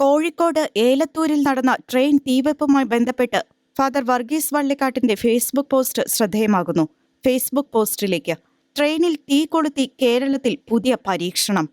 കോഴിക്കോട് ഏലത്തൂരിൽ നടന്ന ട്രെയിൻ തീവെപ്പുമായി ബന്ധപ്പെട്ട് ഫാദർ വർഗീസ് വള്ളിക്കാട്ടിന്റെ ഫേസ്ബുക്ക് പോസ്റ്റ് ശ്രദ്ധേയമാകുന്നു. ഫേസ്ബുക്ക് പോസ്റ്റിലേക്ക് ട്രെയിനിൽ തീ കൊളുത്തി കേരളത്തിൽ പുതിയ പരീക്ഷണം.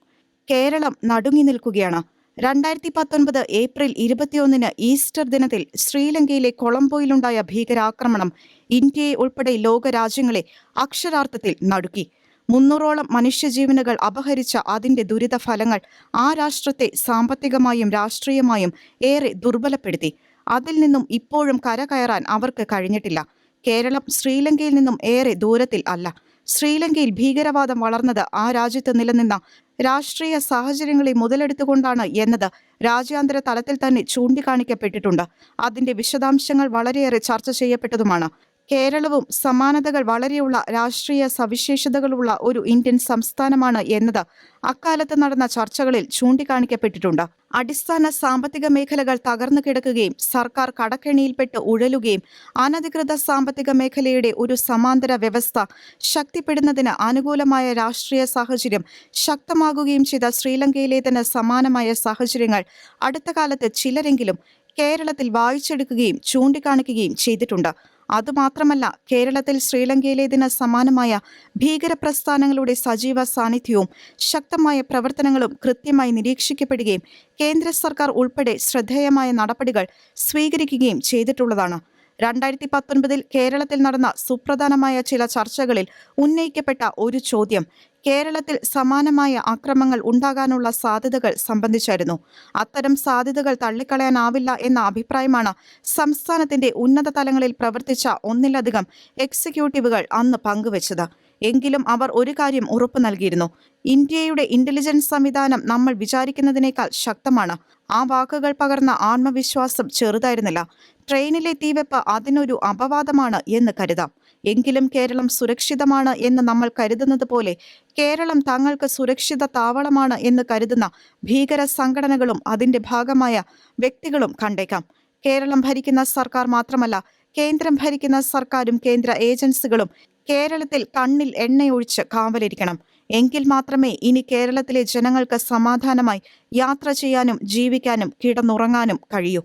കേരളം നടുങ്ങി നിൽക്കുകയാണ്. രണ്ടായിരത്തി പത്തൊൻപത് ഏപ്രിൽ ഇരുപത്തിയൊന്നിന് ഈസ്റ്റർ ദിനത്തിൽ ശ്രീലങ്കയിലെ കൊളംബോയിലുണ്ടായ ഭീകരാക്രമണം ഇന്ത്യയെ ഉൾപ്പെടെ ലോകരാജ്യങ്ങളെ അക്ഷരാർത്ഥത്തിൽ നടുക്കി. മുന്നൂറോളം മനുഷ്യജീവനുകൾ അപഹരിച്ച അതിന്റെ ദുരിതഫലങ്ങൾ ആ രാഷ്ട്രത്തെ സാമ്പത്തികമായും രാഷ്ട്രീയമായും ഏറെ ദുർബലപ്പെടുത്തി. അതിൽ നിന്നും ഇപ്പോഴും കരകയറാൻ അവർക്ക് കഴിഞ്ഞിട്ടില്ല. കേരളം ശ്രീലങ്കയിൽ നിന്നും ഏറെ ദൂരത്തിൽ അല്ല. ശ്രീലങ്കയിൽ ഭീകരവാദം വളർന്നത് ആ രാജ്യത്ത് നിലനിന്ന രാഷ്ട്രീയ സാഹചര്യങ്ങളെ മുതലെടുത്തുകൊണ്ടാണ് എന്നത് രാജ്യാന്തര തലത്തിൽ തന്നെ ചൂണ്ടിക്കാണിക്കപ്പെട്ടിട്ടുണ്ട്. അതിന്റെ വിശദാംശങ്ങൾ വളരെയേറെ ചർച്ച ചെയ്യപ്പെട്ടതുമാണ്. കേരളവും സമാനതകൾ വളരെയുള്ള രാഷ്ട്രീയ സവിശേഷതകളുള്ള ഒരു ഇന്ത്യൻ സംസ്ഥാനമാണ് എന്നത് അക്കാലത്ത് നടന്ന ചർച്ചകളിൽ ചൂണ്ടിക്കാണിക്കപ്പെട്ടിട്ടുണ്ട്. അടിസ്ഥാന സാമ്പത്തിക മേഖലകൾ തകർന്നു കിടക്കുകയും സർക്കാർ കടക്കെണിയിൽപ്പെട്ട് ഉഴലുകയും അനധികൃത സാമ്പത്തിക മേഖലയുടെ ഒരു സമാന്തര വ്യവസ്ഥ ശക്തിപ്പെടുന്നതിന് അനുകൂലമായ രാഷ്ട്രീയ സാഹചര്യം ശക്തമാകുകയും ചെയ്ത ശ്രീലങ്കയിലേതിന് സമാനമായ സാഹചര്യങ്ങൾ അടുത്ത കാലത്ത് ചിലരെങ്കിലും കേരളത്തിൽ വായിച്ചെടുക്കുകയും ചൂണ്ടിക്കാണിക്കുകയും ചെയ്തിട്ടുണ്ട്. അതുമാത്രമല്ല കേരളത്തിൽ ശ്രീലങ്കയിലേതിന് സമാനമായ ഭീകരപ്രസ്ഥാനങ്ങളുടെ സജീവ സാന്നിധ്യവും ശക്തമായ പ്രവർത്തനങ്ങളും കൃത്യമായി നിരീക്ഷിക്കപ്പെടുകയും കേന്ദ്ര സർക്കാർ ഉൾപ്പെടെ ശ്രദ്ധേയമായ നടപടികൾ സ്വീകരിക്കുകയും ചെയ്തിട്ടുള്ളതാണ്. രണ്ടായിരത്തി പത്തൊൻപതിൽ കേരളത്തിൽ നടന്ന സുപ്രധാനമായ ചില ചർച്ചകളിൽ ഉന്നയിക്കപ്പെട്ട ഒരു ചോദ്യം കേരളത്തിൽ സമാനമായ അക്രമങ്ങൾ ഉണ്ടാകാനുള്ള സാധ്യതകൾ സംബന്ധിച്ചായിരുന്നു. അത്തരം സാധ്യതകൾ തള്ളിക്കളയാനാവില്ല എന്ന അഭിപ്രായമാണ് സംസ്ഥാനത്തിന്റെ ഉന്നത തലങ്ങളിൽ പ്രവർത്തിച്ച ഒന്നിലധികം എക്സിക്യൂട്ടീവുകൾ അന്ന് പങ്കുവച്ചത്. എങ്കിലും അവർ ഒരു കാര്യം ഉറപ്പു നൽകിയിരുന്നു. ഇന്ത്യയുടെ ഇന്റലിജൻസ് സംവിധാനം നമ്മൾ വിചാരിക്കുന്നതിനേക്കാൾ ശക്തമാണ്. ആ വാക്കുകൾ പകർന്ന ആത്മവിശ്വാസം ചെറുതായിരുന്നില്ല. ട്രെയിനിലെ തീവെപ്പ് അതിനൊരു അപവാദമാണ് എന്ന് കരുതാം. എങ്കിലും കേരളം സുരക്ഷിതമാണ് എന്ന് നമ്മൾ കരുതുന്നത് പോലെ കേരളം തങ്ങൾക്ക് സുരക്ഷിത താവളമാണ് എന്ന് കരുതുന്ന ഭീകര സംഘടനകളും അതിന്റെ ഭാഗമായ വ്യക്തികളും കണ്ടേക്കാം. കേരളം ഭരിക്കുന്ന സർക്കാർ മാത്രമല്ല കേന്ദ്രം ഭരിക്കുന്ന സർക്കാരും കേന്ദ്ര ഏജൻസികളും കേരളത്തിൽ കണ്ണിൽ എണ്ണയൊഴിച്ച് കാവലിരിക്കണം. എങ്കിൽ മാത്രമേ ഇനി കേരളത്തിലെ ജനങ്ങൾക്ക് സമാധാനമായി യാത്ര ചെയ്യാനും ജീവിക്കാനും കിടന്നുറങ്ങാനും കഴിയൂ.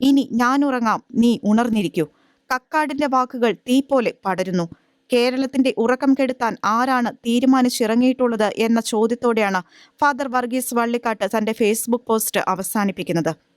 ഇനി ഞാനുറങ്ങാം നീ ഉണർന്നിരിക്കൂ. കക്കാടിന്റെ വാക്കുകൾ തീ പോലെ പടരുന്നു. കേരളത്തിന്റെ ഉറക്കം കെടുത്താൻ ആരാണ് തീരുമാനിച്ചിറങ്ങിയിട്ടുള്ളത് എന്ന ചോദ്യത്തോടെയാണ് ഫാദർ വർഗീസ് വള്ളിക്കാട്ട് തന്റെ ഫേസ്ബുക്ക് പോസ്റ്റ് അവസാനിപ്പിക്കുന്നത്.